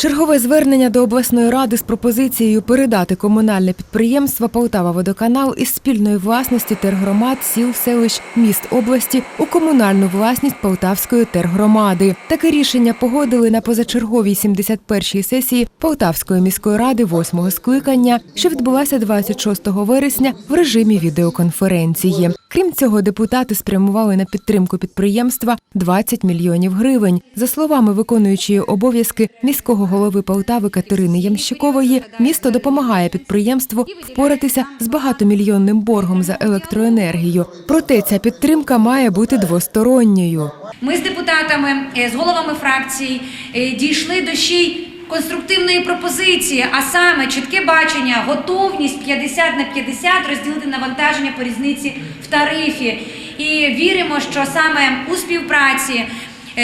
Чергове звернення до обласної ради з пропозицією передати комунальне підприємство Полтава Водоканал із спільної власності тергромад сіл, селищ, міст області у комунальну власність Полтавської тергромади. Таке рішення погодили на позачерговій 71-й сесії Полтавської міської ради 8-го скликання, що відбулася 26 вересня в режимі відеоконференції. Крім цього, депутати спрямували на підтримку підприємства 20 мільйонів гривень. За словами виконуючої обов'язки міського голови Полтави Катерини Ямщикової, місто допомагає підприємству впоратися з багатомільйонним боргом за електроенергію. Проте ця підтримка має бути двосторонньою. Ми з депутатами, е, з головами фракцій е, дійшли до ще й конструктивної пропозиції, а саме чітке бачення, готовність 50 на 50 розділити навантаження по різниці в тарифі. І віримо, що саме у співпраці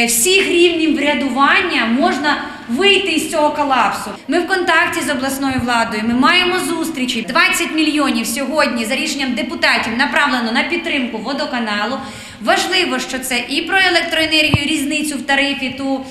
всіх рівнів врядування можна вийти із цього колапсу. Ми в контакті з обласною владою. Ми маємо зустрічі. 20 мільйонів сьогодні за рішенням депутатів направлено на підтримку водоканалу. Важливо, що це і про електроенергію, різницю в тарифі, ту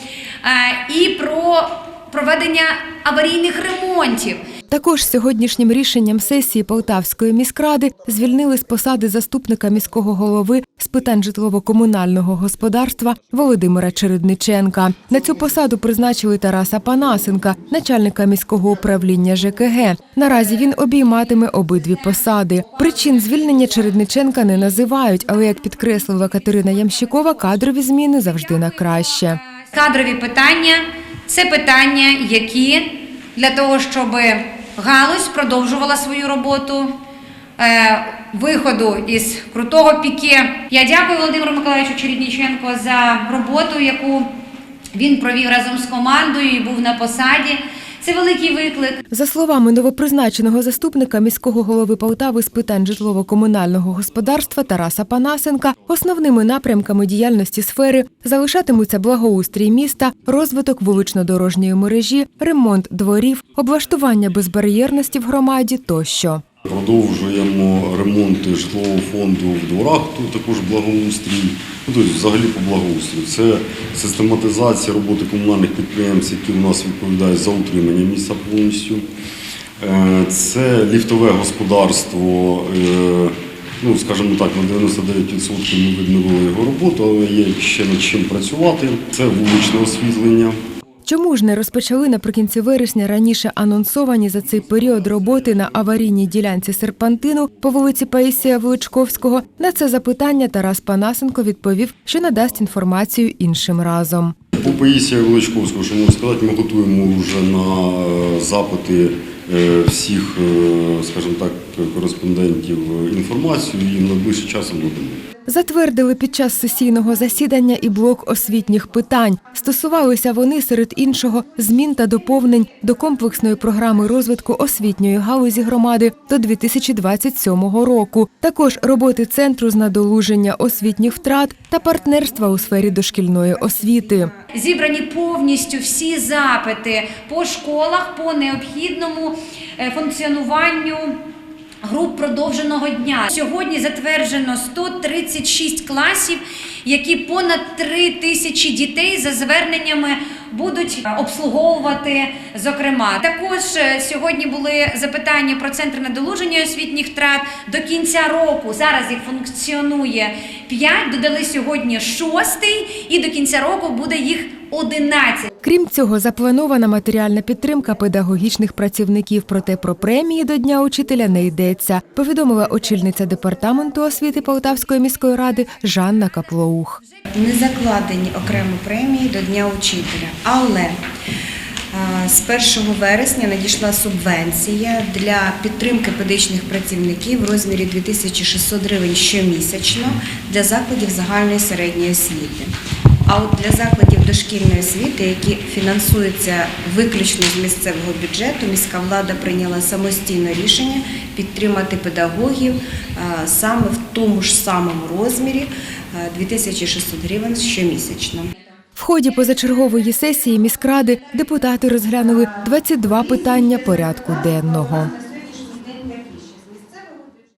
е, і про проведення аварійних ремонтів. Також сьогоднішнім рішенням сесії Полтавської міськради звільнили з посади заступника міського голови з питань житлово-комунального господарства Володимира Чередниченка. На цю посаду призначили Тараса Панасенка, начальника міського управління ЖКГ. Наразі він обійматиме обидві посади. Причин звільнення Чередниченка не називають, але як підкреслила Катерина Ямщикова, кадрові зміни завжди на краще. Кадрові питання це питання, які для того, щоб галузь продовжувала свою роботу. е, Виходу із крутого піке. Я дякую Володимиру Миколаївичу Чередніченко за роботу, яку він провів разом з командою і був на посаді. Це великий виклик. За словами новопризначеного заступника міського голови Полтави з питань житлово-комунального господарства Тараса Панасенка, основними напрямками діяльності сфери залишатимуться благоустрій міста, розвиток вулично-дорожньої мережі, ремонт дворів, облаштування безбар'єрності в громаді тощо. Продовжуємо ремонти житлового фонду в дворах, тут також благоустрій. Ну, Тобто взагалі по благоустрою. Це систематизація роботи комунальних підприємств, які у нас відповідають за утримання міста повністю. Е, Це ліфтове господарство. е, Ну, скажімо так, на 99% ми відновили його роботу, але є ще над чим працювати. Це вуличне освітлення. Чому ж не розпочали наприкінці вересня раніше анонсовані за цей період роботи на аварійній ділянці серпантину по вулиці Паїсія Величковського? На це запитання Тарас Панасенко відповів, що надасть інформацію іншим разом. По Паїсія Величковського, що можу сказати, ми готуємо вже на е, запити е, всіх, е, скажімо так, кореспондентів е, інформацію і в найближчий час надамо. Затвердили під час сесійного засідання і блок освітніх питань. Стосувалися вони серед іншого змін та доповнень до комплексної програми розвитку освітньої галузі громади до 2027 року. Також роботи центру з надолуження освітніх втрат та партнерства у сфері дошкільної освіти. Зібрані повністю всі запити по школах по необхідному е, функціонуванню. Груп продовженого дня сьогодні затверджено 136 класів, які понад 3 тисячі дітей за зверненнями будуть обслуговувати. Зокрема, також е, сьогодні були запитання про центр надолуження освітніх втрат. До кінця року зараз їх функціонує 5, додали сьогодні шостий, і до кінця року буде їх 11. Крім цього, запланована матеріальна підтримка педагогічних працівників. Проте про премії до Дня учителя не йдеться. Повідомила очільниця департаменту освіти Полтавської міської ради Жанна Каплоух. не закладені окремо премії до Дня учителя. Але е, з 1 вересня надійшла субвенція для підтримки педагогічних працівників в розмірі 2600 гривень щомісячно для закладів загальної середньої освіти. А от для закладів дошкільної освіти, які фінансуються виключно з місцевого бюджету, міська влада прийняла самостійне рішення підтримати педагогів е, саме в тому ж самому розмірі е, 2600 гривень щомісячно. В ході позачергової сесії міськради депутати розглянули 22 питання порядку денного.